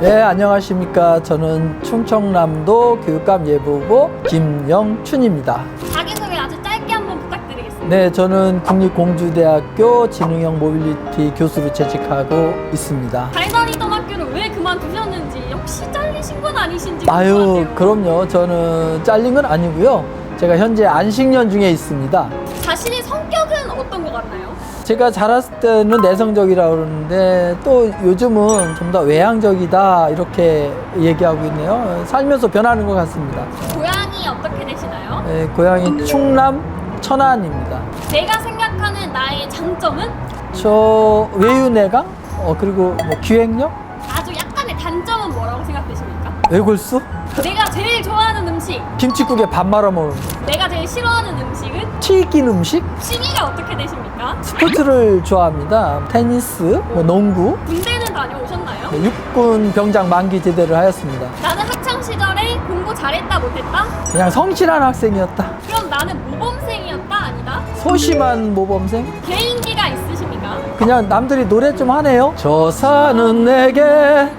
네, 안녕하십니까. 저는 충청남도 교육감 예보부 김영춘입니다. 자기소개 아주 짧게 한번 부탁드리겠습니다. 네, 저는 국립공주대학교 지능형 모빌리티 교수로 재직하고 있습니다. 달달이던 학교를 왜 그만두셨는지 혹시 잘리신 건 아니신지 아유, 궁금하네요. 그럼요. 저는 잘린 건 아니고요. 제가 현재 안식년 중에 있습니다. 자신의 성격은 어떤 것 같나요? 제가 자랐을 때는 내성적이라고 그러는데 또 요즘은 좀 더 외향적이다 이렇게 얘기하고 있네요. 살면서 변하는 것 같습니다. 고향이 어떻게 되시나요? 네, 고향이 충남 천안입니다. 내가 생각하는 나의 장점은 저 외유내강 어, 그리고 뭐 기획력 아주 약간의 단점은 뭐라고 생각되십니까? 외골수 내가 제일 좋아하는 음식, 김치국에 밥 말아 먹는 거. 내가 제일 싫어하는 음식은 튀긴 음식 취미가 어떻게 되십니까? 스포츠를 좋아합니다. 테니스, 뭐 농구, 군대는 다녀오셨나요? 네, 육군 병장 만기 제대를 하였습니다. 나는 학창 시절에 공부 잘했다 못했다? 그냥 성실한 학생이었다. 그럼 나는 모범생이었다 아니다? 소심한 모범생. 있으십니까? 그냥 남들이 노래 좀 하네요. 저 산은 내게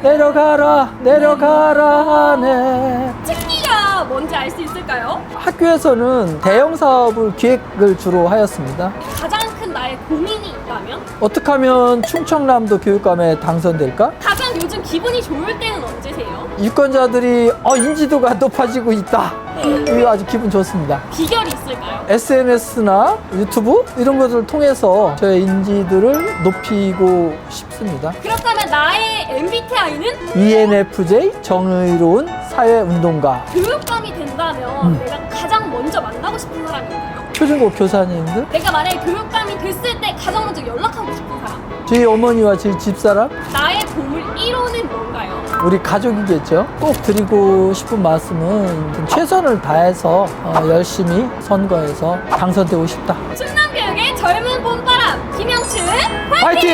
내려가라 내려가라 하네. 특기가 뭔지 알 수 있을까요? 학교에서는 대형 사업을 기획을 주로 하였습니다. 가장 큰 나의 고민이 있다면? 어떻게 하면 충청남도 교육감에 당선될까? 가장 요즘 기분이 좋을 때는 언제세요? 유권자들이 어, 인지도가 높아지고 있다. 이거 아주 기분 좋습니다. 비결이 있을까요? SNS나 유튜브 이런 것을 통해서 저의 인지도를 높이고 싶습니다. 그렇다면 나의 MBTI는 ENFJ 정의로운 사회운동가 교육감이 된다면 음. 내가 가장 먼저 만나고 싶은 사람인가요? 초중고 교사님들 내가 만약에 교육감이 됐을 때 가장 먼저 연락하고 싶은 사람 저희 어머니와 저희 집사람 나의 보물 1호는 뭔가요? 우리 가족이겠죠. 꼭 드리고 싶은 말씀은 좀 최선을 다해서 어, 열심히 선거에서 당선되고 싶다. 충남 교육의 젊은 봄바람 김영춘 화이팅!